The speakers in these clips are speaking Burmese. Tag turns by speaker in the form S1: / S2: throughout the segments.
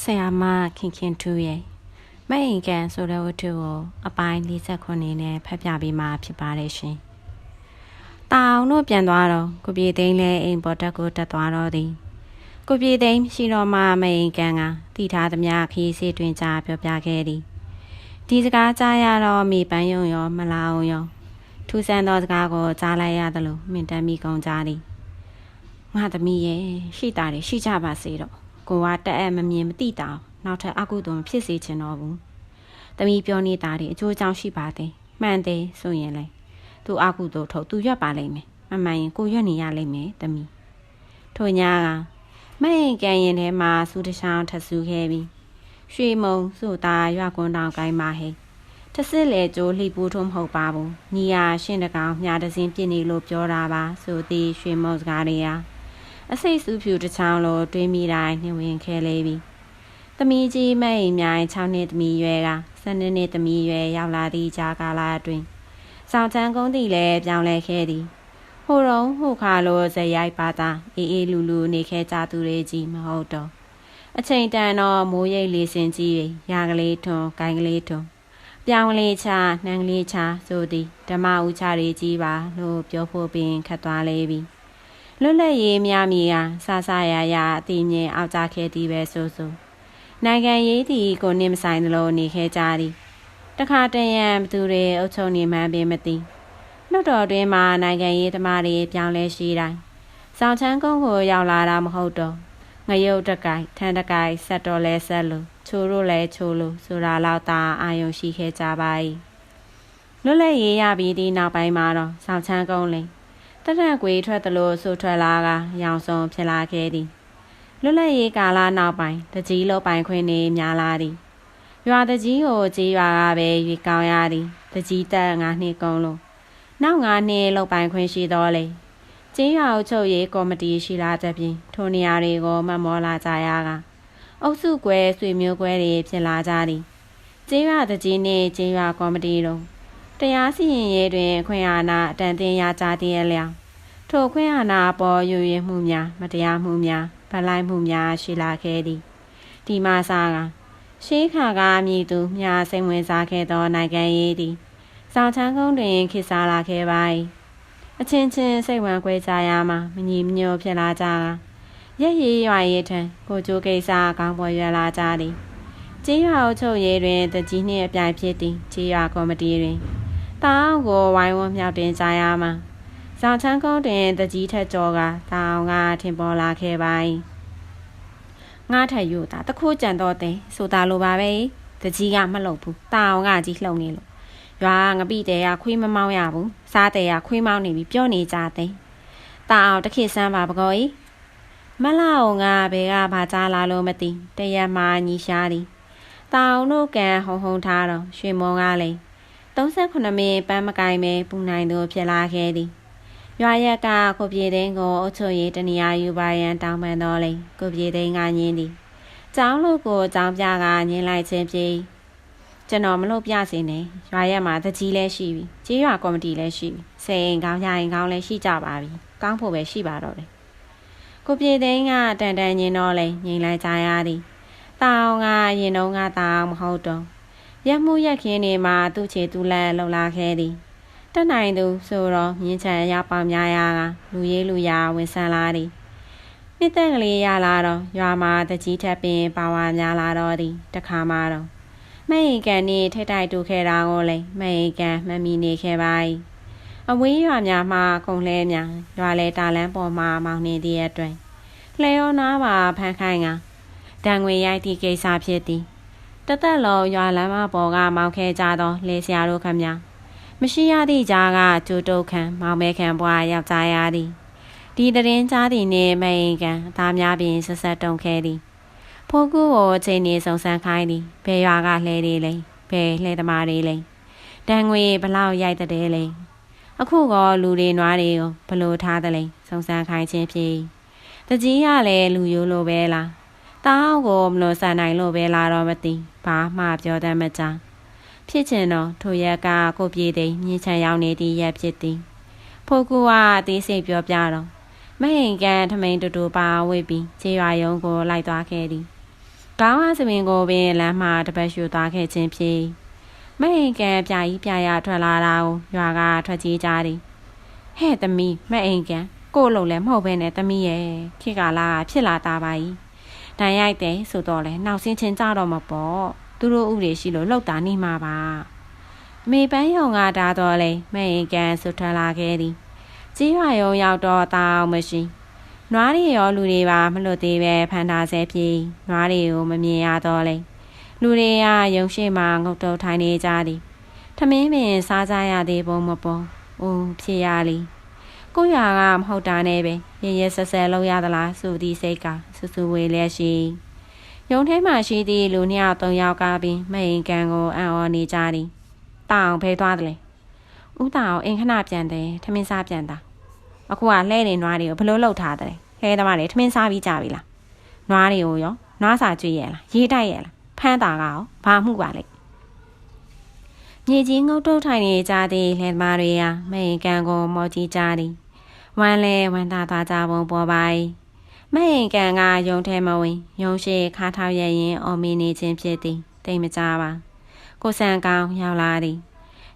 S1: ဆရာမခင်ခင်ထူးရဲ့မအိမ်ကန်ဆိုတဲ့ဝတ္ထုကိုအပိုင်း49နဲ့ဖတ်ပြပေးမှာဖြစ်ပါတယ်ရှင်။တာအောင်တို့ပြန်သွားတော့ကိုပြေသိန်းလည်းအိမ်ပေါ်တက်ကိုတက်သွားတော့သည်။ကိုပြေသိန်းရှိတော်မှမအိမ်ကန်ကတီထားသမျှခီးစီတွင်ကြပြောပြခဲ့သည်။ဒီစကားကြားရတော့မိပန်းယုံရောမလာအောင်ရောထူးဆန်းသောစကားကိုကြားလိုက်ရသလိုမင်တမ်းမိကုန်ကြသည်။ငါသမီးရဲ့ရှိတာတွေရှိကြပါစေတော့။ ကိုကတက်အပ်မမြင်မသိတာနောက်ထပ်အကုသိုလ်မဖြစ်စေချင်တော့ဘူး။တမီပြောနေတာတွေအကျိုးအကြောင်းရှိပါသေး။မှန်တယ်ဆိုရင်လေသူအကုသိုလ်ထုတ်သူရွက်ပါလိမ့်မယ်။မမှန်ရင်ကိုရွက်နေရလိမ့်မယ်တမီ။ထို့ညာကမအိမ်ကန်ရင်ထဲမှာစူးတချောင်းထဆူခဲ့ပြီးရွှေမုံစုတာရွကွန်းတောင်ကိုင်းပါဟဲ့။တစစ်လေကျိုးလှိပူးထုံးမဟုတ်ပါဘူး။ညီယာရှင်းတကောင်မြားတစင်းပြစ်နေလို့ပြောတာပါဆိုသည်ရွှေမုံစကားတွေဟာ အစိတ်စူးဖြူတစ်ချောင်းလိုတွေးမိတိုင်းနှဝင်ခဲလေးပြီ။သမီးကြီးမိတ်မြိုင်6နှစ်သမီးရွယ်က12နှစ်သမီးရွယ်ရောက်လာသည့်ကြာကာလအတွင်းဆောင်ချမ်းကုန်းသည်လည်းပြောင်းလဲခဲ့သည်။ဟိုတုံးဟိုခါလိုဇရိုက်ပါတာအေးအေးလူလူနေခဲ့ကြသူတွေကြီးမဟုတ်တော့အချိန်တန်တော့မိုးရိပ်လေးစင်ကြီးရာကလေးထွန်းကိုင်းကလေးထွန်းပြောင်းလေးချနှမ်းကလေးချဆိုသည်ဓမ္မဥချတွေကြီးပါလို့ပြောဖို့ပင်ခတ်သွားလေပြီ။ လွတ်လပ်ရေးများမီဟာဆဆရရအတိမြင်အောက်ကြခဲ့သည်ပဲဆိုဆိုနိုင်ငံရေးသည်ကိုနင်းမဆိုင်သလိုနေခဲ့ကြသည်တခါတရံဘသူတွေအုပ်ချုပ်နေမှန်းပင်မသိလွတ်တော်တွင်မှနိုင်ငံရေးသမားတွေပြောင်းလဲရှိတိုင်းဆောင်ချမ်းကုန်းကိုရောက်လာတာမဟုတ်တော့ငရုတ်တကိုင်ထန်တကိုင်ဆက်တော်လဲဆက်လို့ချိုးလို့လဲချိုးလို့ဆိုတာလောက်သာအာယုံရှိခဲ့ကြပါ၏လွတ်လပ်ရေးရပြီးဒီနောက်ပိုင်းမှာတော့ဆောင်ချမ်းကုန်းလိမ့် တထက်ကွေထွက်သလိုဆူထွက်လာကရောင်စုံဖြစ်လာခဲ့သည်လွတ်လပ်ရေးကာလနောက်ပိုင်းတကြီးလောပိုင်ခွင့်နေများလာသည်ရွာတကြီးကိုကြေးရွာကပဲရွေကောင်းရသည်တကြီးတက်ငါနှစ်ကုန်လို့နောက်ငါနှစ်လောက်ပိုင်ခွင့်ရှိတော့လေကြေးရွာအုပ်ချုပ်ရေးကော်မတီရှိလာတဲ့ပြင်ထိုနေရာတွေကိုမမောလာကြရကအုပ်စုကွဲဆွေမျိုးကွဲတွေဖြစ်လာကြသည်ကြေးရွာတကြီးနှင့်ကြေးရွာကော်မတီတို့ တရားစီရင်ရေးတွင် ခွင့်အာဏာအတန်တင်ရကြသည့်အလျောက်ထိုခွင့်အာဏာပေါ်ယူရမှုများမတရားမှုများဗလိုက်မှုများရှိလာခဲ့သည်ဒီမှာစားကရှေးခါကမြည်သူမြာစိတ်ဝင်စားခဲ့သောနိုင်ငံရေးသည်ဆောင်ချမ်းကုန်းတွင်ခေစားလာခဲ့ပါ၏အချင်းချင်းစိတ်ဝင်ခွဲကြရမှမညီမညွတ်ဖြစ်လာကြကရက်ရည်ရွာရေးထံကိုကျိုးကိစ္စကောင်းပေါ်ရွယ်လာကြသည်ကြေးရွာအုပ်ချုပ်ရေးတွင်တကြီးနှင့်အပြိုင်ဖြစ်သည်ကြေးရွာကော်မတီတွင် တောင်းကိုဝိုင်းဝန်းမြောက်တင်ကြရမှာဇောင်ချန်းကုန်းတွင်တကြီးထက်ကျော်ကတောင်းကထင်ပေါ်လာခဲ့ပါ၏ငါထက်ယူတာတခုကြံတော့တဲ့ဆိုတာလိုပါပဲတကြီးကမလုပ်ဘူးတောင်းကကြီးလှုပ်နေလို့ရွာငပိတဲကခွေးမမောင်းရဘူးစားတဲကခွေးမောင်းနေပြီးပြောနေကြတဲ့တောင်းတခေဆန်းပါပကောကြီးမလာအောင်ကဘယ်ကဘာကြားလာလို့မသိတရက်မှညီရှားသည်တောင်တို့ကန်ဟုံဟုံထားတော့ရွှေမောကလည်း 38မိနစ်ပန်းမကိုင်ပဲပူနိုင်သူဖြစ်လာခဲ့သည်ရွာရက်ကကိုပြေသိန်းကိုအုတ်ချုပ်ရေးတနေရာယူပါရန်တောင်းပန်တော်လေကိုပြေသိန်းကညင်းသည်ကျောင်းလို့ကိုကျောင်းပြကညင်းလိုက်ခြင်းပြေကျွန်တော်မလို့ပြစင်းနေရွာရက်မှာတကြီးလဲရှိပြီကြေးရွာကော်မတီလည်းရှိပြီစိန်ကောင်းရရင်ကောင်းလည်းရှိကြပါပြီကောင်းဖို့ပဲရှိပါတော့တယ်ကိုပြေသိန်းကတန်တန်ညင်းတော့လေငိန်လိုက်ကြရသည်တောင်းကရင်တော့ကတောင်းမဟုတ်တော့ ရက်မှုရက်ခင်းနေမှာသူ့ချေသူ့လက်လှလာခဲ့သည်တက်နိုင်သူဆိုတော့မြင်းချံရပေါများရာကလူရေးလူရာဝင်ဆန်းလာသည်နှစ်သက်ကလေးရလာတော့ရွာမှာတကြီးထက်ပင်ပါဝါများလာတော့သည်တခါမှတော့မိတ်ကန်နေထိတ်တိုက်တူခဲ့တာကိုလေမိတ်ကန်မမီနေခဲ့ပါ၏အဝေးရွာများမှကုံလဲများရွာလဲတာလန်းပေါ်မှာမောင်နေသည့်အတွက်လှဲရောနားပါဖန်ခိုင်းကဒံငွေရိုက်သည့်ကိစ္စဖြစ်သည် တသက်လုံးရွာလမ်းမပေါ်ကမောင်ခဲကြသောလေဆရာတို့ခမများမရှိရသည့်ကြားကကျိုးတုတ်ခံမောင်မဲခံဘွားယောက်ျားရသည်ဒီတရင်ကြားသည်နှင့်မိန်ကန်အသားများပင်ဆက်ဆက်တုံခဲ့သည်ဖိုးကူကိုအချိန်နေဆုံဆန်းခိုင်းသည်ဘယ်ရွာကလှဲလေးလိမ့်ဘယ်လှဲသမားလေးလိမ့်တန်ငွေဘလောက်ရိုက်တဲ့လိမ့်အခုကလူတွေနွားတွေကိုဘလို့ထားတယ်လိမ့်ဆုံဆန်းခိုင်းခြင်းဖြစ်တကြီးရလဲလူရိုးလိုပဲလား တောင်းကိုမလို့ဆန်နိုင်လို့ပဲလားတော့မသိဘာမှပြောတတ်မကြဖြစ်ချင်တော့ထိုရက်ကကိုပြေသိမြင်းချံရောက်နေသည့်ရက်ဖြစ်သည်ဖိုးကူကအသေးစိတ်ပြောပြတော့မဟင်ကန်ထမိန်တူတူပါဝိပြီးခြေရွာယုံကိုလိုက်သွားခဲ့သည်ကောင်းအားစပင်ကိုပင်လမ်းမှာတပတ်ရှူသွားခဲ့ခြင်းဖြစ်မအိမ်ကန်ပြာကြီးပြာရထွက်လာတာကိုရွာကထွက်ကြီးကြသည်ဟဲ့သမီးမအိမ်ကန်ကို့လုံးလည်းမဟုတ်ဘဲနဲ့သမီးရဲ့ခေတ်ကာလကဖြစ်လာတာပါ ਈ တန်ရိုက်တယ်ဆိုတော့လေနောက်ဆင်းချင်းကြတော့မပေါ့သူတို့ဥပဒေရှိလို့လောက်တာနေမှာပါမေပန်းယုံကဒါတော့လေမအိမ်ကန်ဆွထွက်လာခဲ့သည်ကြီးရွာယုံရောက်တော့တောင်းမရှိနွားတွေရောလူတွေပါမလွတ်သေးပဲဖန်ထားဆဲပြေးနွားတွေကိုမမြင်ရတော့လေလူတွေကရုံရှိမှငုတ်တုတ်ထိုင်နေကြသည်ထမင်းပင်စားကြရသေးပုံမပေါ်အိုးဖြစ်ရလီ ကိုရွာကမဟုတ်တာနဲ့ပဲရရဆက်ဆက်လောက်ရသလားဆိုသည့်စိတ်ကဆူဆူဝေလျက်ရှိရုံထဲမှာရှိသည့်လူနှစ်ယောက်သုံးယောက်ကပင်မအိမ်ကန်ကိုအံ့ဩနေကြသည်တောင်ဖဲသွားတယ်လေဥတောင်အိမ်ခဏပြန်တယ်ထမင်းစားပြန်တာအခုကလှဲနေနွားတွေကိုဘလို့လှုပ်ထားတယ်လှဲသမားတွေထမင်းစားပြီးကြပြီလားနွားတွေကိုရောနွားစာကြွေးရလားရေးတိုက်ရလားဖမ်းတာကရောဘာမှုပါလဲမြေကြီးငုတ်တုတ်ထိုင်နေကြသည်လှဲသမားတွေဟာမအိမ်ကန်ကိုမော်ကြည့်ကြသည် ဝမ်းလဲဝမ်းသာသွားကြပုံပေါ်ပါ၏မအိမ်ကန်ကယုံထဲမဝင်ယုံရှိခါထောက်ရရင်အော်မီနေခြင်းဖြစ်သည်တိတ်မကြပါကိုဆန်ကောင်းရောက်လာသည်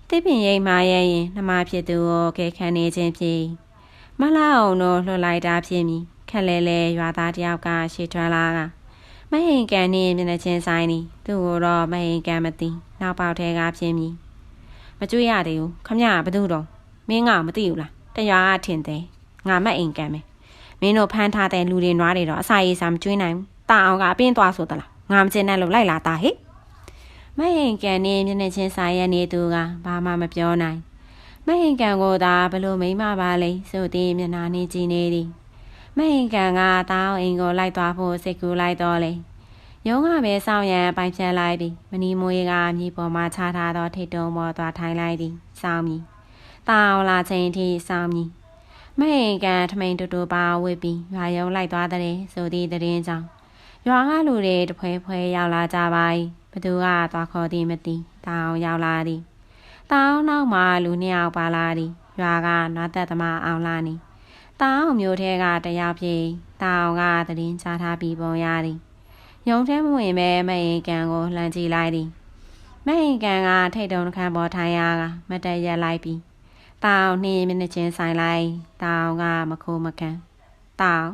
S1: တိပင်ရိပ်မာရဲ့ရင်နှမဖြစ်သူကိုကဲခံနေခြင်းဖြစ်မလာအောင်တော့လှလိုက်တာဖြစ်မည်ခက်လဲလဲရွာသားတယောက်ကရှေ့ထွက်လာကမဟင်ကန်နေမျက်နှာချင်းဆိုင်နီသူ့ကိုတော့မဟင်ကန်မသိနောက်ပေါက်ထဲကဖြစ်မည်မကြွရသေးဘူးခမရဘသူတော့မင်းကမသိဘူးလား တရွာကထင်တယ်ငါမအိမ်ကန်မယ်မင်းတို့ဖမ်းထားတဲ့လူတွေနွားတွေတော့အစာရေးစာမကျွေးနိုင်ဘူးတာအောင်ကအပင်းသွားဆိုသလားငါမကျင်နဲ့လို့လိုက်လာတာဟိမဟင်ကန်နေမျက်နှာချင်းဆိုင်ရနေသူကဘာမှမပြောနိုင်မဟင်ကန်ကိုသာဘလို့မိမပါလိဆိုသည်မျက်နှာနေကြည့်နေသည်မဟင်ကန်ကတောင်းအိမ်ကိုလိုက်သွားဖို့စိတ်ကူးလိုက်တော့လေရုံးကပဲစောင့်ရန်ပိုင်ဖြတ်လိုက်ပြီးမနီမွေးကမြေပေါ်မှာချထားသောထိတ်တုံးပေါ်သွားထိုင်လိုက်သည်စောင့်မ ည်တောင်းလာချိန်ထိစောင့်မည်မဟင်ကန်ထမိန်တူတူပါဝစ်ပြီးရွာရုံးလိုက်သွားတဲ့ဆိုသည့်တရင်ကြောင့်ရွာကလူတွေတဖွဲဖွဲရောက်လာကြပါ၏ဘသူကသွားခေါ်သည်မသိတောင်းရောက်လာသည်တောင်းနောက်မှလူနှစ်ယောက်ပါလာသည်ရွာကနွားသက်သမားအောင်လာနေတောင်းမျိုးထဲကတယောက်ဖြစ်တောင်းကတရင်ချထားပြီးပုံရသည်ရုံထဲမဝင်ပဲမဟင်ကန်ကိုလှမ်းကြည့်လိုက်သည်မဟင်ကန်ကထိတ်တုံခန်းပေါ်ထိုင်ရကမတည့်ရက်လိုက်ပြီး တောင်နှင်းမျက်နှာချင်းဆိုင်လိုက်တောင်ကမခိုးမကန်တောင်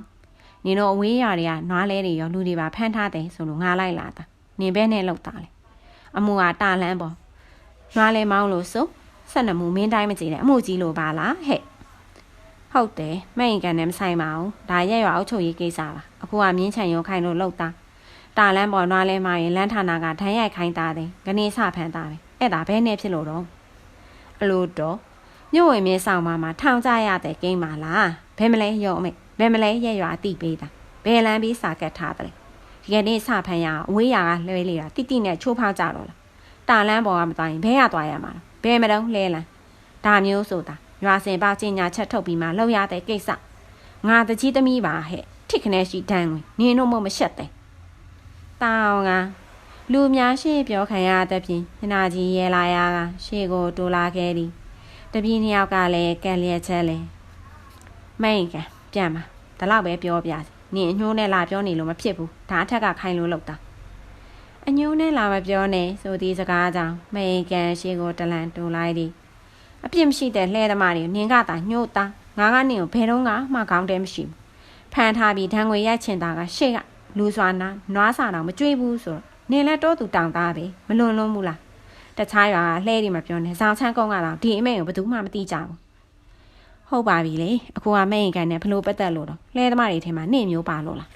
S1: နင်တို့အဝေးရတွေကနွားလဲတွေရောလူတွေပါဖမ်းထားတယ်ဆိုလို့ငါလိုက်လာတာနင်ဘဲနဲ့လောက်တာလေအမှုကတာလန်းပေါ်နွားလဲမောင်းလို့ဆိုဆက်နမှုမင်းတိုင်းမကြည့်နဲ့အမှုကြီးလို့ပါလားဟဲ့ဟုတ်တယ်မိန်ကန်နဲ့မဆိုင်ပါဘူးဒါရက်ရွာအုပ်ချုပ်ရေးကိစ္စပါအခုကမြင်းချန်ရုံခိုင်လို့လောက်တာတာလန်းပေါ်နွားလဲမရင်လန်းဌာနကဒဏ်ရိုက်ခိုင်းတာတယ်ကနေစဖမ်းတာပဲအဲ့ဒါဘဲနဲ့ဖြစ်လို့တော့အလိုတော့ မြို့ဝင်မြင်းဆောင်မှာမှာထောင်ကြရတဲ့ကိန်းပါလားဘယ်မလဲရုံအမေဘယ်မလဲရက်ရွာတိပေးတာဘယ်လမ်းပြီးစာကတ်ထားတယ်ဒီကနေ့စဖမ်းရအဝေးရာကလွှဲလေတာတိတိနဲ့ချိုးဖောက်ကြတော့လားတာလန်းပေါ်ကမသွားရင်ဘဲရသွားရမှာလားဘယ်မတုံးလဲလန်းဒါမျိုးဆိုတာရွာစင်ပါကျင်ညာချက်ထုတ်ပြီးမှလောက်ရတဲ့ကိစ္စငါတကြီးသမီးပါဟဲ့ထိခနဲ့ရှိတန်းဝင်နင်းတို့မမရှက်တဲ့တောင်းကလူများရှေ့ပြောခံရတဲ့ဖြင့်ညနာကြီးရဲလာရကရှေ့ကိုတိုးလာခဲ့သည် တပည့်နှစ်ယောက်ကလည်းကက်လျက်ချက်လဲမိန်ကပြန်ပါဒါတော့ပဲပြောပြစီနင်အညိုးနဲ့လာပြောနေလို့မဖြစ်ဘူးဒါအထက်ကခိုင်းလို့လောက်တာအညိုးနဲ့လာမပြောနဲ့ဆိုသည့်စကားကြောင့်မိန်ကန်ရှေ့ကိုတလန်တိုးလိုက်သည်အပြစ်မရှိတဲ့လှဲသမားတွေနင်ကသာညှို့တာငါကနင်ကိုဘယ်တော့မှကောင်းတယ်မရှိဘူးဖန်ထားပြီးဓာငွေရိုက်ချင်တာကရှေ့ကလူစွာနာနွားစာတော့မကြွေးဘူးဆိုတော့နင်လည်းတော့သူတောင်သားပဲမလွန်လွန်းဘူးလား တခြားရွာလှဲတွေမှာပြောနေဇာချမ်းကုန်းကတော့ဒီအမေကိုဘယ်သူမှမသိကြဘူးဟုတ်ပါပြီလေအကူကမဲ့ရင်ကန်နဲ့ဘလို့ပတ်သက်လို့တော့လှဲသမားတွေထဲမှာနေမျိုးပါလို့လား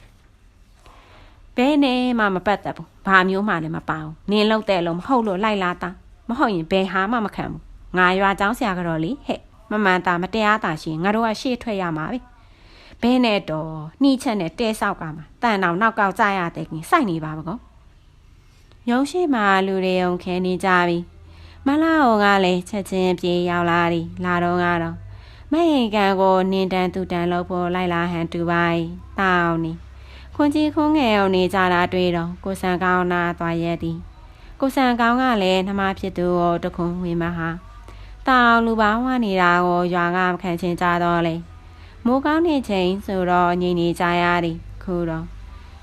S1: ဘယ်နဲ့မှမပတ်သက်ဘူးဘာမျိုးမှလည်းမပါဘူးနင်းလောက်တဲ့လို့မဟုတ်လို့လိုက်လာတာမဟုတ်ရင်ဘယ်ဟာမှမခံဘူးငါရွာចောင်းဆရာကတော့လေဟဲ့မမှန်တာမတရားတာရှင်ငါတို့ကရှေ့ထွက်ရမှာပဲဘဲနဲ့တော့နှီးချက်နဲ့တဲဆောက်ကမှာတန်တောင်နောက်ကောက်ကြရတဲ့ကင်းစိုက်နေပါဘကော ရုံရှိမှလူတွေုံခဲနေကြပြီမလာအောင်ကလည်းချက်ချင်းပြေးရောက်လာသည်လာတော့ကတော့မဟင်ကန်ကိုနင်းတန်သူတန်လို့ဖို့လိုက်လာဟန်တူပိုင်းတောင်းနေခွန်ကြီးခွန်းငယ်အောင်နေကြတာတွေ့တော့ကိုဆန်ကောင်းနာသွားရဲ့သည်ကိုဆန်ကောင်းကလည်းနှမဖြစ်သူကိုတခွန်ဝင်မဟာတောင်လူပေါင်းဝနေတာကိုရွာကမခံချင်ကြတော့လေမိုးကောင်းနေချိန်ဆိုတော့ငြိမ်နေကြရသည်ခုတော့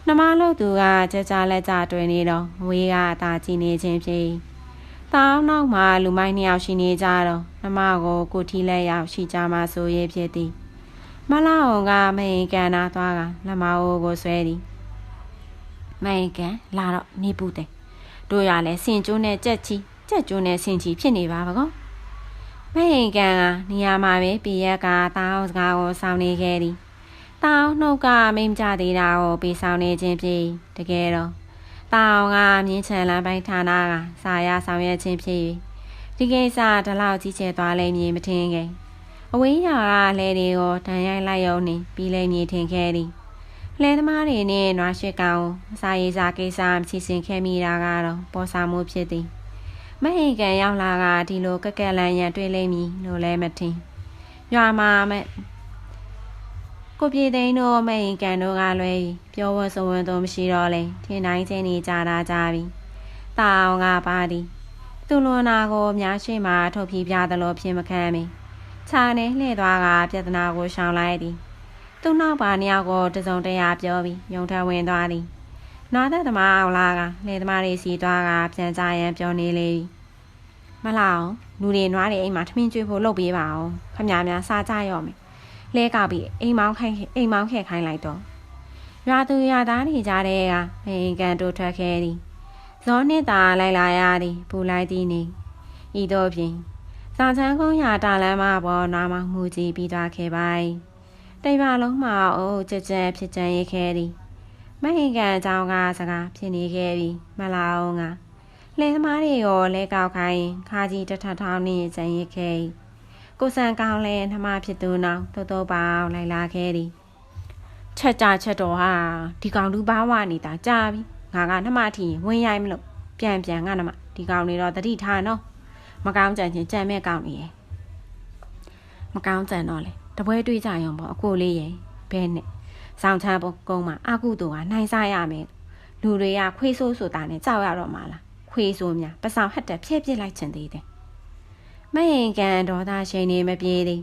S1: နှမလို့သူကကြကြလက်ကြတွေ့နေတော့ဝေးကအသာကြည့်နေခြင်းဖြစ်တောင်းနောက်မှာလူမိုင်းနှစ်ယောက်ရှိနေကြတော့နှမကိုကိုထီလက်ရောက်ရှိကြမှာဆိုရဖြစ်သည်မလာအောင်ကမဟင်ကန်နာသွားကနှမအိုကိုဆွဲသည်မဟင်ကန်လာတော့နေပူတယ်တို့ရလဲစင်ကျိုးနဲ့ကြက်ချီကြက်ကျိုးနဲ့စင်ချီဖြစ်နေပါဘကောမဟင်ကန်ကနေရာမှာပဲပြရက်ကတောင်းစကားကိုစောင်းနေခဲ့သည် တောင်းနှုတ်ကမိမကြသေးတာကိုပေးဆောင်နေခြင်းဖြစ်တကယ်တော့တောင်းကမြင်းချန်လမ်းပိုင်းဌာနကစာရဆောင်ရွက်ခြင်းဖြစ်၍ဒီကိစ္စဒီလောက်ကြီးကျယ်သွားလိမ့်မည်မထင်ခဲ့အဝေးရာကလဲတွေကိုတန်ရိုက်လိုက်ရုံနဲ့ပြီးလိမ့်မည်ထင်ခဲ့သည်လဲသမားတွေနဲ့နွားရှိကောင်အစာရေးစားကိစ္စမချစင်ခဲ့မိတာကတော့ပေါ်စာမှုဖြစ်သည်မဟိကန်ရောက်လာကဒီလိုကက်ကက်လန်ရန်တွေ့လိမ့်မည်လို့လည်းမထင်ရွာမှာမဲ့ ကိုပြေသိန်းတို့မိန်ကန်တို့ကလွဲပြောဝစဝန်းတို့မရှိတော့လေထင်တိုင်းချင်းနေကြတာကြပြီ။တာအောင်ကပါသည်သူလွန်နာကိုအများရှိမှထုတ်ပြပြသလိုဖြစ်မခံမီ။ခြာနေလှည့်သွားကပြဿနာကိုရှောင်လိုက်သည်။သူ့နောက်ပါနှစ်ယောက်ကိုတစုံတရာပြောပြီးယုံထဝင်သွားသည်။နာသက်သမားအောင်လာကလေသမားတွေစီသွားကပြန်ကြရန်ပြောနေလေ။မလောက်လူတွေနွားတွေအိမ်မှာထမင်းကျွေးဖို့လုပ်ပေးပါအောင်။ခမများစားကြရော့မယ်။ လဲကောက်ပြီးအိမ်မောင်းခိုင်းအိမ်မောင်းခဲ့ခိုင်းလိုက်တော့ရွာသူရွာသားနေကြတဲ့ကမိန်ကန်တို့ထွက်ခဲ့သည်ဇောနှစ်သာလိုက်လာရသည်ပူလိုက်သည်နေဤတော့ဖြင့်စာချမ်းကုန်းရာတာလမ်းမပေါ်နာမမှုကြည့်ပြီးသွားခဲ့ပါ၏တိမ်ပါလုံးမှာအိုးကြက်ကြက်ဖြစ်ကြံရခဲ့သည်မိန်ကန်အကြောင်းကစကားဖြစ်နေခဲ့ပြီမလာအောင်ကလဲသမားတွေကိုလဲကောက်ခိုင်းခါကြီးတထထောင်းနေကြံရခဲ့၏ ကိုဆန်ကောင်းလဲနှမဖြစ်သူနောင်တိုးတိုးပေါင်းလိုက်လာခဲ့သည်ချက်ကြချက်တော်ဟာဒီကောင်လူဘာဝနေတာကြာပြီငါကနှမထီရင်ဝင်ရိုက်မလို့ပြန်ပြန်ငါနှမဒီကောင်နေတော့တတိထားနော်မကောင်းကြံချင်းကြံမဲ့ကောင်းနေရဲ့မကောင်းကြံတော့လေတပွဲတွေးကြရုံပေါ့အကိုလေးရဲ့ဘဲနဲ့ဆောင်းချမ်းပုံကုန်းမှာအကုသူကနိုင်စားရမယ်လူတွေကခွေးဆိုးဆိုတာနဲ့ကြောက်ရတော့မှာလားခွေးဆိုးများပဆောင်ဟက်တက်ဖြည့်ပြစ်လိုက်ချင်သေးတယ် မဟင်ကန်ဒေါသရှိန်နေမပြေသည်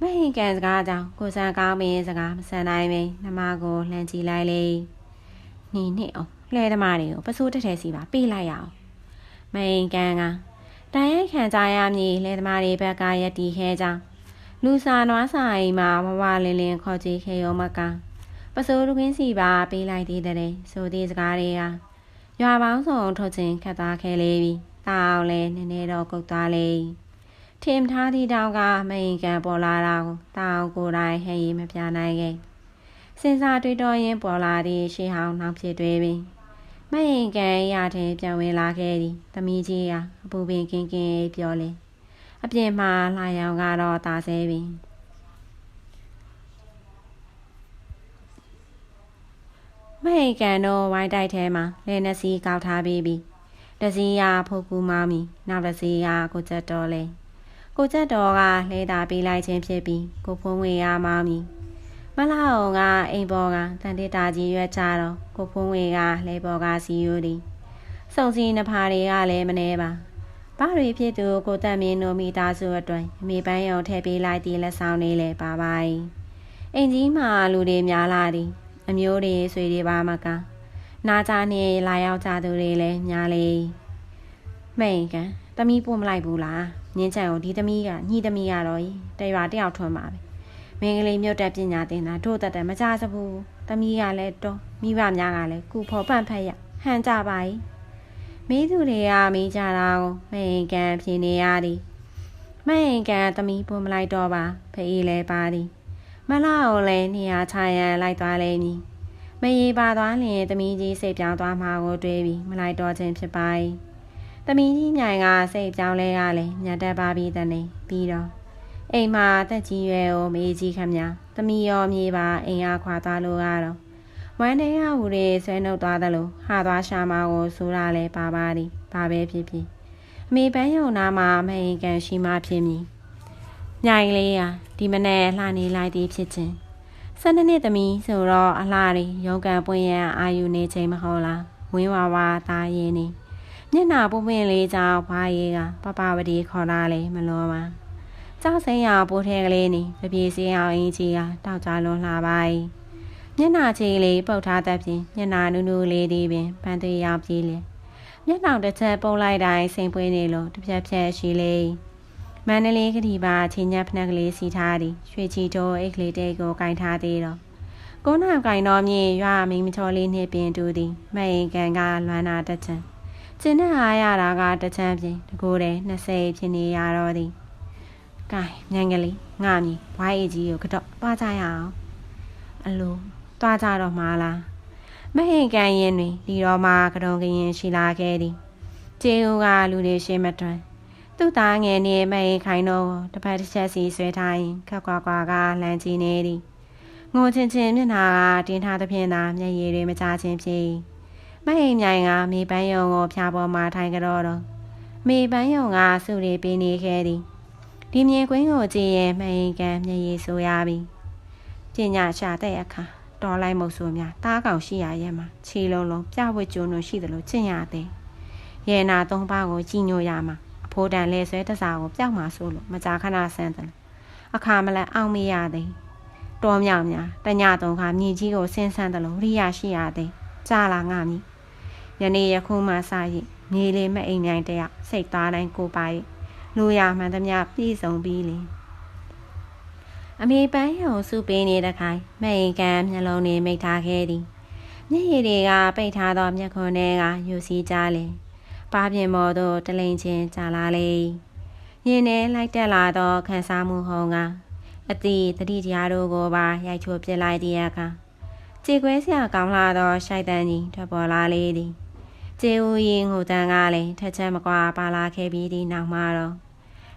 S1: မဟင်ကန်စကားကြောင့်ကိုစံကောင်းမင်းစကားမဆန်နိုင်ပင်နှမကိုလှမ်းကြည့်လိုက်လေနေနှစ်အောင်လှဲသမားတွေကိုပစိုးတက်ထဲစီပါပေးလိုက်ရအောင်မဟင်ကန်ကတန်ရိုက်ခံကြရမည်လှဲသမားတွေဘက်ကရက်တီခဲကြောင်းလူစာနွားဆိုင်မှာဝဝလင်းလင်းခေါ်ကြည့်ခေရောမကပစိုးလူကင်းစီပါပေးလိုက်သေးတဲ့ဆိုသည့်စကားတွေကရွာပေါင်းစုံထုတ်ခြင်းခတ်သားခဲလေးပြီးတောင်းလဲနည်းနည်းတော့ကုတ်သွားလေ ထင်ထားသည့်တောင်ကမိန်ကန်ပေါ်လာတာကိုတောင်ကိုယ်တိုင်ဟဲ့ရီမပြနိုင်ခဲ့စဉ်စားတွေးတော်ရင်းပေါ်လာသည့်ရှေးဟောင်းနောက်ဖြစ်တွေပင်မိန်ကန်ရတဲ့ပြန်ဝင်လာခဲ့သည်သမီးကြီးကအပူပင်ကင်းကင်းပြောလေအပြင်မှာလာရောင်ကတော့တာဆဲပင်မိန်ကန်တော့ဝိုင်းတိုက်ထဲမှာလဲနစီကောက်ထားပြီးပြီတစီရဖုတ်ကူမောင်းမီနောက်တစီရကိုချက်တော်လဲ ကိုချက်တော်ကလဲတာပေးလိုက်ခြင်းဖြစ်ပြီးကိုဖုံးဝေရမောင်းမီမလာအောင်ကအိမ်ပေါ်ကတန်တေတာကြီးရွက်ချတော့ကိုဖုံးဝေကလဲပေါ်ကစီယူသည်စုံစီနှဖာတွေကလည်းမနှဲပါဘာတွေဖြစ်သူကိုတက်မင်းတို့မိသားစုအတွက်အမေပန်းရုံထည့်ပေးလိုက်သည့်လက်ဆောင်လေးလည်းပါပါ၏အိမ်ကြီးမှာလူတွေများလာသည်အမျိုးတွေဆွေတွေပါမကနာကြနေလာရောက်ကြသူတွေလည်းများလေမိန်ကန်တမီးပို့မလိုက်ဘူးလား ညင်းချန်ကိုဒီသမီးကညီသမီးကတော့တရွာတယောက်ထွန်းပါပဲမင်းကလေးမြို့တက်ပညာသင်တာတို့တက်တက်မကြစဘူးသမီးကလည်းတော့မိဘများကလည်းကုဖော်ပန့်ဖက်ရဟန်ကြပါ යි မိသူတွေကမိကြတာကိုမင်းကန်ဖြေနေရသည်မင်းကန်သမီးပို့မလိုက်တော့ပါဖေးလည်းပါသည်မလာအောင်လဲနေရာချရန်လိုက်သွားလိမ့်မည်မရေပါသွားလျင်သမီးကြီးစိတ်ပြောင်းသွားမှာကိုတွေးပြီးမလိုက်တော့ခြင်းဖြစ်ပါ၏ သမီးကြီးမြိုင်ကစိတ်ပြောင်းလဲရလဲညတ်တက်ပါပြီတဲ့နေပြီးတော့အိမ်မှာတက်ကြီးရွယ်ကိုမေးကြီးခမညာသမီးရောမြေပါအိမ်အားခွာသွားလို့ကတော့ဝမ်းထဲရဟူတွေဆွဲနှုတ်သွားသလိုဟာသွားရှာမကိုဆိုရလဲပါပါသည်ဘာပဲဖြစ်ဖြစ်အမေပန်းယုံနာမှာမဟင်ကန်ရှိမှဖြစ်မည်ညိုင်လေးဟာဒီမနေ့လှနေလိုက်သည်ဖြစ်ခြင်းဆန်းနှစ်သမီးဆိုတော့အလှတွေရုံကန်ပွင့်ရန်အာယူနေချိန်မဟုတ်လားဝင်းဝါဝါသားရင်နေ မျက်နာပွင့်ပွင့်လေးကြောင့်ဘာရေးကပပဝတီခေါ်တာလေမလို့ပါကြောက်စိမ်းရပိုးထဲကလေးနေတပြေစင်းအောင်အင်းကြီးကတောက်ကြလွန်လှပါ යි မျက်နှာချီလေးပုတ်ထားတတ်ဖြင့်မျက်နှာနူးနူးလေးသည်ပင်ပန်းသွေးရောက်ပြေးလေမျက်နှာတစ်ချက်ပုံလိုက်တိုင်းစိန်ပွေးနေလို့တစ်ဖြက်ဖြက်ရှိလေမန္တလေးကတိပါချင်းညက်ဖနက်ကလေးစီထားသည်ရွှေချီတိုးအိတ်ကလေးတဲကိုကင်ထားသေးတော့ကိုနောက်ကင်တော်မြေရွာမိမချော်လေးနှင့်ပင်တူသည်မအိမ်ကန်ကလွမ်းနာတချံ ကျင်းနဲ့အားရတာကတချမ်းပြင်တကိုယ်တည်း20ဖြစ်နေရတော့သည်ကဲမြန်ကလေးငါမြည်ဝိုင်းအေကြီးကိုကတော့သွားကြရအောင်အလိုသွားကြတော့မှာလားမဟင်ကန်ရင်တွင်ဒီတော်မှာကတုံကရင်ရှိလာခဲ့သည်ကျေဦးကလူတွေရှင်းမတွန်းသူ့သားငယ်နေမဟင်ခိုင်တော့တစ်ဖက်တစ်ချက်စီဆွဲထားရင်ခက်ကွာကွာကလမ်းကြီးနေသည်ငိုချင်းချင်းမျက်နှာကတင်းထားသဖြင့်သာမျက်ရည်တွေမကျချင်းဖြစ် မဟိမ်မြိုင်ကမေပန်းယုံကိုဖျားပေါ်မှာထိုင်ကြတော့တော့မေပန်းယုံကစုတွေပေးနေခဲ့သည်ဒီမြင်ကွင်းကိုကြည့်ရင်မဟိမ်ကန်မျက်ရည်ဆိုရပြီပညာရှာတဲ့အခါတော်လိုက်မုတ်ဆိုများတားကောင်ရှိရရဲ့မှာခြေလုံးလုံးပြဝတ်ကျုံတို့ရှိတယ်လို့ကျင့်ရတဲ့ရဲနာသုံးပါးကိုကြည်ညိုရမှာအဖိုးတန်လဲဆွဲတစားကိုပျောက်မှာဆိုလို့မကြာခဏဆန်းတယ်အခါမလဲအောင်မရသည်တော်မြောက်များတညသုံးခါမြေကြီးကိုဆင်းဆန်းတယ်လို့ရိယာရှိရသည်ကြားလာငါမည် ယနေ့ယခုမှစရည်မြေလေးမအိမ်မြိုင်တရစိတ်သားတိုင်းကိုပါ၏လူရမှန်သမျှပြည့်စုံပြီးလင်အမေပန်းရုံစုပေးနေတဲ့ခိုင်မိန်ကန်မျက်လုံးနဲ့မိတ်ထားခဲ့သည်မျက်ရည်တွေကပိတ်ထားသောမျက်ခွန်းထဲကယူစီကြလေပါပြင်ပေါ်သို့တလိန်ချင်းကြာလာလေရင်ထဲလိုက်တက်လာသောခန်းစားမှုဟုံကအတိတတိတရားတို့ကိုပါရိုက်ချိုးပစ်လိုက်တဲ့အခါခြေခွဲဆရာကောင်းလာသောရှိုက်တန်းကြီးထွက်ပေါ်လာလေသည် ကျေဦးရင်ငိုတန်းကလည်းထက်ချက်မကွာပါလာခဲ့ပြီးဒီနောက်မှာတော့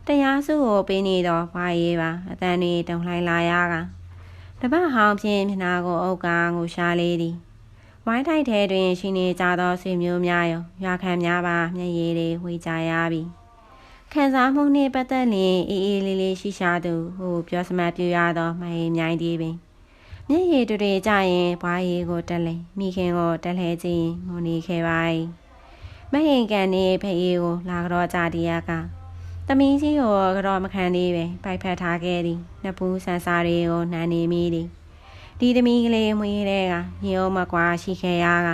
S1: တရားစုကိုပေးနေတော့ဘာရေးပါအတန်တွေတုံလှိုင်းလာရကတပတ်ဟောင်းဖြင့်မျက်နာကိုအုပ်ကငိုရှာလေးသည်ဝိုင်းထိုက်ထဲတွင်ရှိနေကြသောဆွေမျိုးများရောရွာခံများပါမျက်ရည်တွေဝေကြရပြီခံစားမှုနှင့်ပတ်သက်လျင်အေးအေးလေးလေးရှိရှာသူဟိုပြောစမတ်ပြရသောမဟိမြိုင်းသည်ပင် မျက်ရည်တွေကြရင်ဘွားရည်ကိုတက်လဲမိခင်ကိုတက်လဲခြင်းငိုနေခဲ့ပါ၏မဟင်ကန်နေဖေးကိုလာကြောကြတရားကသမီးကြီးကိုကတော့မခံသေးပဲပိုက်ဖက်ထားခဲ့သည်နှစ်ဖူးဆန်စာတွေကိုနှမ်းနေမိသည်ဒီသမီးကလေးမွေးတဲ့ကရေအောင်မကွာရှိခဲ့ရက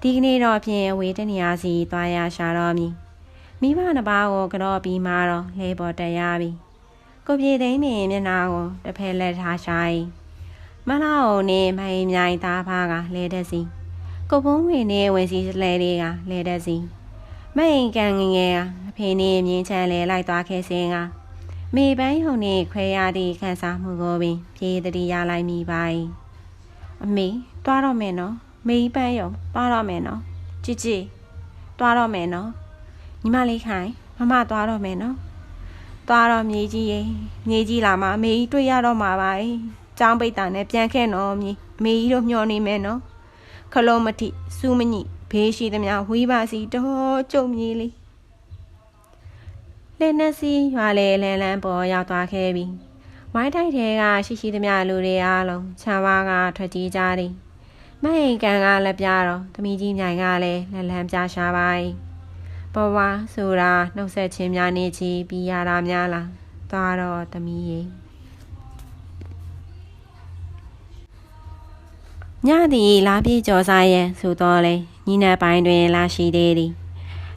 S1: ဒီကနေ့တော့ဖြင့်ဝေးတနေရာစီသွားရရှာတော့မည်မိဘနှစ်ပါးကိုကတော့ပြီးမှတော့လဲပေါ်တက်ရပြီကိုပြေသိန်းနေမျက်နှာကိုတစ်ဖက်လက်ထားရှာ၏ မလာအောင်နေမိုင်မြိုင်သားဖားကလဲတက်စီကိုဖုံးဝင်နေဝင်စီလဲလေးကလဲတက်စီမိန်ကန်ငငယ်ကအဖေနေမြင်းချမ်းလဲလိုက်သွားခဲ့စဉ်ကမိပန်းဟုန်နေခွဲရသည့်ခန်းစားမှုကိုပင်ပြေးတတိရလိုက်မိပါ၏အမေတွားတော့မယ်နော်မေပန်းရုံတွားတော့မယ်နော်ကြည်ကြည်တွားတော့မယ်နော်ညီမလေးခိုင်မမတွားတော့မယ်နော်တွားတော့မြေကြီးရေမြေကြီးလာမှအမေကြီးတွေ့ရတော့မှာပါ။ ចောင်းပိတ်တာနဲ့ပြန်ခဲ့နော်မြေအမေကြီးတို့မျောနေမယ်နော်ခလုံးမတိစူးမညိဘေးရှိသမျှဝီးပါစီတော့ကြုံမြေလေးလက်နက်စီရွာလေလန်လန်ပေါ်ရောက်သွားခဲ့ပြီဝိုင်းထိုက်ထဲကရှိရှိသမျှလူတွေအားလုံးခြံဝါကထွက်ကြီးကြသည်မဟိန်ကန်ကလက်ပြတော့သမီးကြီးမြိုင်ကလည်းလက်လန်းပြရှာပါ၏ဘဝဆိုတာနှုတ်ဆက်ခြင်းများနေချီပြီးရတာများလားသွားတော့သမီးရေ ညသည်လာပြေကြော်စားရဲ့ဆိုတော့လေညီနက်ပိုင်းတွင်လာရှိသေးသည်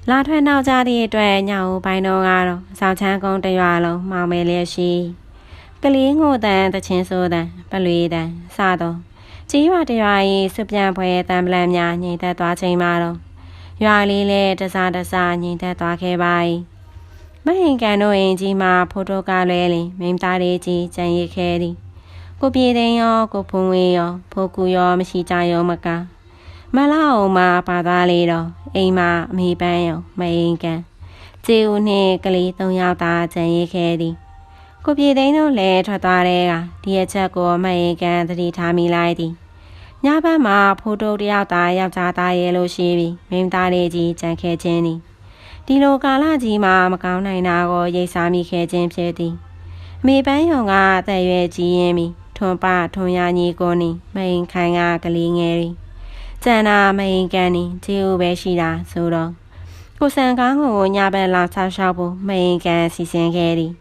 S1: လာထွက်နောက်ကြသည့်အတွက်ညောင်ပိုင်းတော်ကတော့ဆောက်ချမ်းကုန်းတရွာလုံးမောင်မဲလျက်ရှိကလေးငိုတန်တချင်းဆိုတန်ပလွေတန်စသောကြီးရွာတရွာ၏စပြန်ဖွဲတံပလန်များငြိမ်သက်သွားချိန်မှာတော့ရွာလေးလည်းတစားတစားငြိမ်သက်သွားခဲ့ပါ၏မဟင်ကန်တို့အင်ကြီးမှာဖိုတိုကလွဲလင်မိန်းသားလေးကြီးကြံရစ်ခဲ့သည် ကိုပြေသိန်းရောကိုဖုံဝေးရောဖိုကူရောမရှိကြရောမကားမလာအောင်မှာပါသွားလေတော့အိမ်မှာအမေပန်းရောမအိမ်ကန်ကျေဦးနှင့်ကလေး၃ယောက်သာကြံရစ်ခဲ့သည်ကိုပြေသိန်းတို့လည်းထွက်သွားတဲ့ကဒီအချက်ကိုမအိမ်ကန်သတိထားမိလိုက်သည်ညဘက်မှာဖိုးတိုးတယောက်သားယောက်ျားသားရဲ့လို့ရှိပြီးမိန်းသားလေးကြီးကြံခဲ့ခြင်းသည်ဒီလိုကာလကြီးမှာမကောင်းနိုင်တာကိုရိတ်စားမိခဲ့ခြင်းဖြစ်သည်အမေပန်းယုံကအသက်ရွယ်ကြီးရင်းပြီး ထွန်ပထွန်ရညီကိုနီမိန်ခိုင်ကကလေးငယ်ရီကျန်တာမိန်ကန်နီဂျီဦးပဲရှိတာဆိုတော့ကိုစံကောင်းကိုညဘက်လာဆောက်ရှောက်ဖို့မိန်ကန်စီစဉ်ခဲ့သည်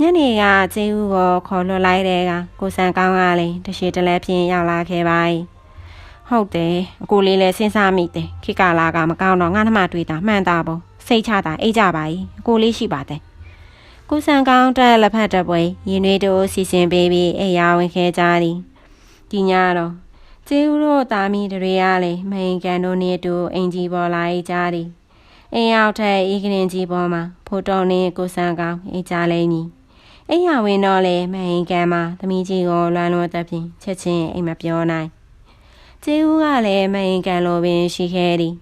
S1: ညနေကကျေးဦးကိုခေါ်လွှတ်လိုက်တဲ့ကကိုစံကောင်းကလည်းတရှိတလဲဖြင့်ရောက်လာခဲ့ပါ၏ဟုတ်တယ်အကိုလေးလည်းစဉ်းစားမိတယ်ခိကလာကမကောင်းတော့ငါနှမတွေ့တာမှန်တာပေါ့စိတ်ချတာအိတ်ကြပါ၏အကိုလေးရှိပါတယ် ကိုစံကောင်းတက်လက်ဖက်တပွဲရင်တွေတို့စီစဉ်ပေးပြီးအိယာဝင်ခဲကြသည်ဒီညတော့ကျေးဦးတို့တာမီတွေကလည်းမိန်ကန်တို့နေတူအင်ကြီးပေါ်လာကြသည်အိမ်ရောက်တဲ့ဤကရင်ကြီးပေါ်မှာဖိုးတော်နှင့်ကိုစံကောင်းအိတ်ကြလိမ့်မည်အိမ်ရဝင်တော့လေမဟင်ကန်မှာသမီးကြီးကိုလွမ်းလွန်းသက်ဖြင့်ချက်ချင်းအိမ်မပြောနိုင်ကျေးဦးကလည်းမဟင်ကန်လိုပင်ရှိခဲ့သည်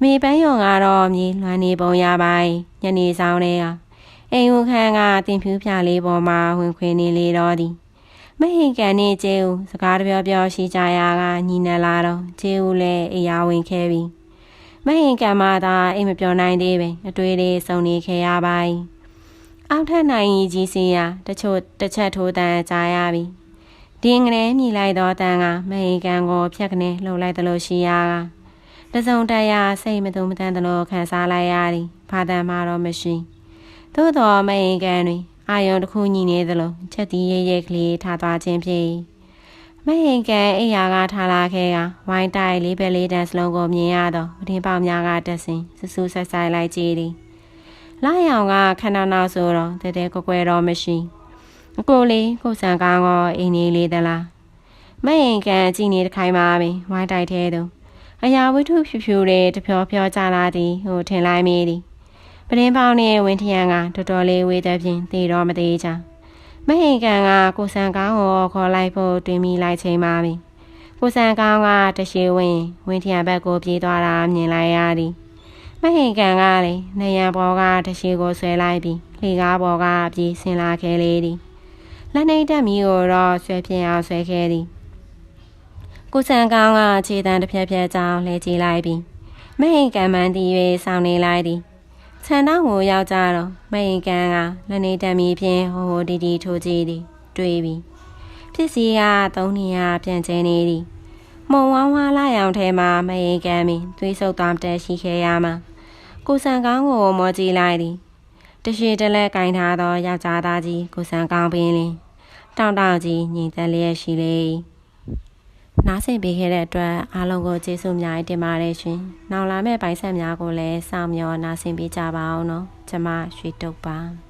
S1: မိပန်းယုံကတော့မြေလွမ်းနေပုံရပိုင်းညနေဆောင်လေးက အိမ်ဦးခန်းကတင်ဖြူးပြလေးပေါ်မှာဝင်ခွေနေလေတော့သည်မဟင်ကန်နေကျေးဦးစကားတပြောပြောရှိကြရာကညီနလာတော့ကျေးဦးလည်းအိယာဝင်ခဲ့ပြီမဟင်ကန်မသာအိမ်မပြောနိုင်သေးပင်အတွေ့လေးစုံနေခဲ့ရပိုင်းအောက်ထက်နိုင်ကြီးစီရာတချို့တစ်ချက်ထိုးတန်ကြားရပြီဒီငရဲမြည်လိုက်တော့တန်ကမဟင်ကန်ကိုဖြတ်ကနေလှုပ်လိုက်သလိုရှိရာကတစုံတရာစိတ်မတုံမတန်သလိုခံစားလိုက်ရသည်ဘာတန်မှတော့မရှိ သို့တော်မဟင်ကန်တွင်အာယုံတစ်ခုညီနေသလိုချက်တီးရဲရဲကလေးထားသွားခြင်းဖြစ်မဟင်ကန်အိယာကထားလာခဲ့ကဝိုင်းတိုက်လေးပဲလေးတန်းစလုံးကိုမြင်ရတော့မတင်ပေါများကတက်စင်စူးစူးဆက်ဆိုင်လိုက်ကြည်သည်လာရောင်ကခဏနောက်ဆိုတော့တဲတဲကွကွဲတော့မရှိအကိုလေးကိုစံကောင်းကောအိမ်ကြီးလေးသလားမရင်ကန်ကြည်နေတခိုင်းပါပဲဝိုင်းတိုက်သေးသူအရာဝိထုဖြူဖြူတွေတဖြောဖြောကြလာသည်ဟိုထင်လိုက်မိသည် ပရင်းပေါင်းနဲ့ဝင်းထရန်ကတော်တော်လေးဝေးတဲ့ဖြင့်သေတော့မသေးချာမဟင်ကန်ကကိုစံကောင်းကိုခေါ်လိုက်ဖို့တွင်မိလိုက်ချိန်ပါပြီကိုစံကောင်းကတရှိဝင်းဝင်းထရန်ဘက်ကိုပြေးသွားတာမြင်လိုက်ရသည်မဟင်ကန်ကလည်းနေရန်ပေါ်ကတရှိကိုဆွဲလိုက်ပြီးလေကားပေါ်ကပြေးဆင်းလာခဲ့လေသည်လက်နှိပ်တက်မီကိုတော့ဆွဲပြင်းအောင်ဆွဲခဲ့သည်ကိုစံကောင်းကခြေတန်းတစ်ဖြက်ဖြက်ကြောင်းလဲကြည့်လိုက်ပြီးမဟင်ကန်မန်းတီ၍စောင်းနေလိုက်သည် ခြံတော့ကိုရောက်ကြတော့မဟင်ကန်ကလက်နှိပ်တက်မီဖြင့်ဟိုဟိုတီတီထိုးကြည့်သည်တွေးပြီးဖြစ်စီကသုံးနေရပြန်ကျင်းနေသည်မုံဝါးဝါလာရောင်ထဲမှာမဟင်ကန်ပြီးသွေးဆုပ်သွားတက်ရှိခဲ့ရမှာကိုစံကောင်းကိုမောကြည့်လိုက်သည်တရှိတလဲကင်ထားသောယောက်ျားသားကြီးကိုစံကောင်းပင်လင်တောင်တောင်ကြီးညီသက်လျက်ရှိလေ နားဆင်ပေးခဲ့တဲ့အတွက်အားလုံးကိုကျေးဇူးများတင်ပါတယ်ရှင်။နောက်လာမယ့်ပိုင်ဆက်များကိုလည်းစောင့်မျှော်နားဆင်ပေးကြပါအောင်နော်။ကျွန်မရွှေတုပ်ပါ။